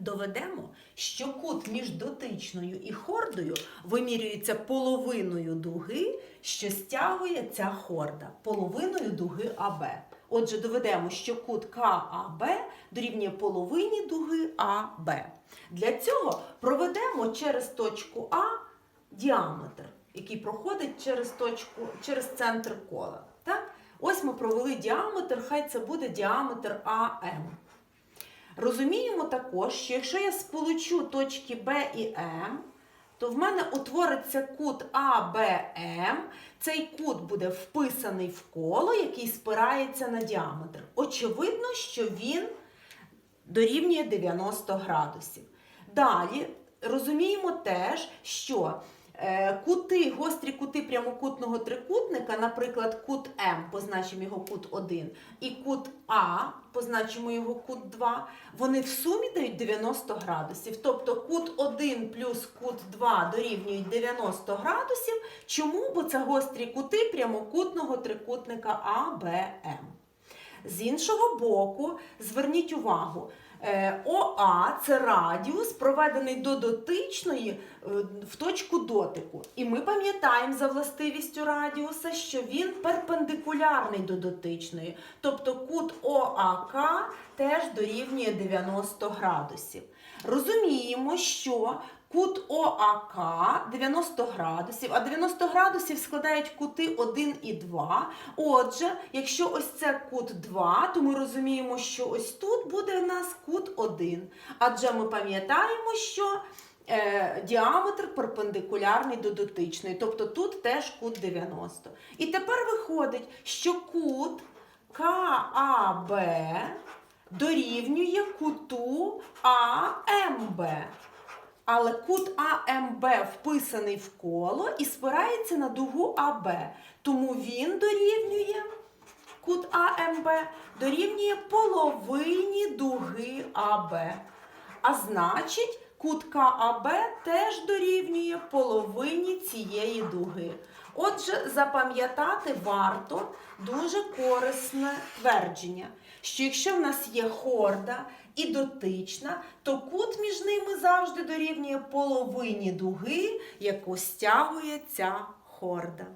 Доведемо, що кут між дотичною і хордою вимірюється половиною дуги, що стягує ця хорда, половиною дуги АБ. Отже, доведемо, що кут КАБ дорівнює половині дуги АБ. Для цього проведемо через точку А діаметр, який проходить через точку, через центр кола. Так? Ось ми провели діаметр, хай це буде діаметр АМ. Розуміємо також, що якщо я сполучу точки Б і М, то в мене утвориться кут АБМ. Цей кут буде вписаний в коло, який спирається на діаметр. Очевидно, що він дорівнює 90 градусів. Далі розуміємо теж, що кути, гострі кути прямокутного трикутника, наприклад, кут М, позначимо його кут 1, і кут А, позначимо його кут 2, вони в сумі дають 90 градусів. Тобто кут 1 плюс кут 2 дорівнюють 90 градусів. Чому? Бо це гострі кути прямокутного трикутника АБМ. З іншого боку, зверніть увагу, е, ОА це радіус, проведений до дотичної е, в точку дотику. І ми пам'ятаємо за властивістю радіуса, що він перпендикулярний до дотичної. Тобто кут ОАК теж дорівнює 90 градусів. Розуміємо, що кут ОАК 90 градусів, а 90 градусів складають кути 1 і 2. Отже, якщо ось це кут 2, то ми розуміємо, що ось тут буде у нас кут 1. Адже ми пам'ятаємо, що е, діаметр перпендикулярний до дотичної, тобто тут теж кут 90. І тепер виходить, що кут КАБ дорівнює куту АМБ. Але кут АМБ вписаний в коло і спирається на дугу АБ. Тому він дорівнює кут АМБ дорівнює половині дуги АБ. А значить, кут КАБ теж дорівнює половині цієї дуги. Отже, запам'ятати варто дуже корисне твердження, що якщо в нас є хорда і дотична, то кут між ними завжди дорівнює половині дуги, яку стягує ця хорда.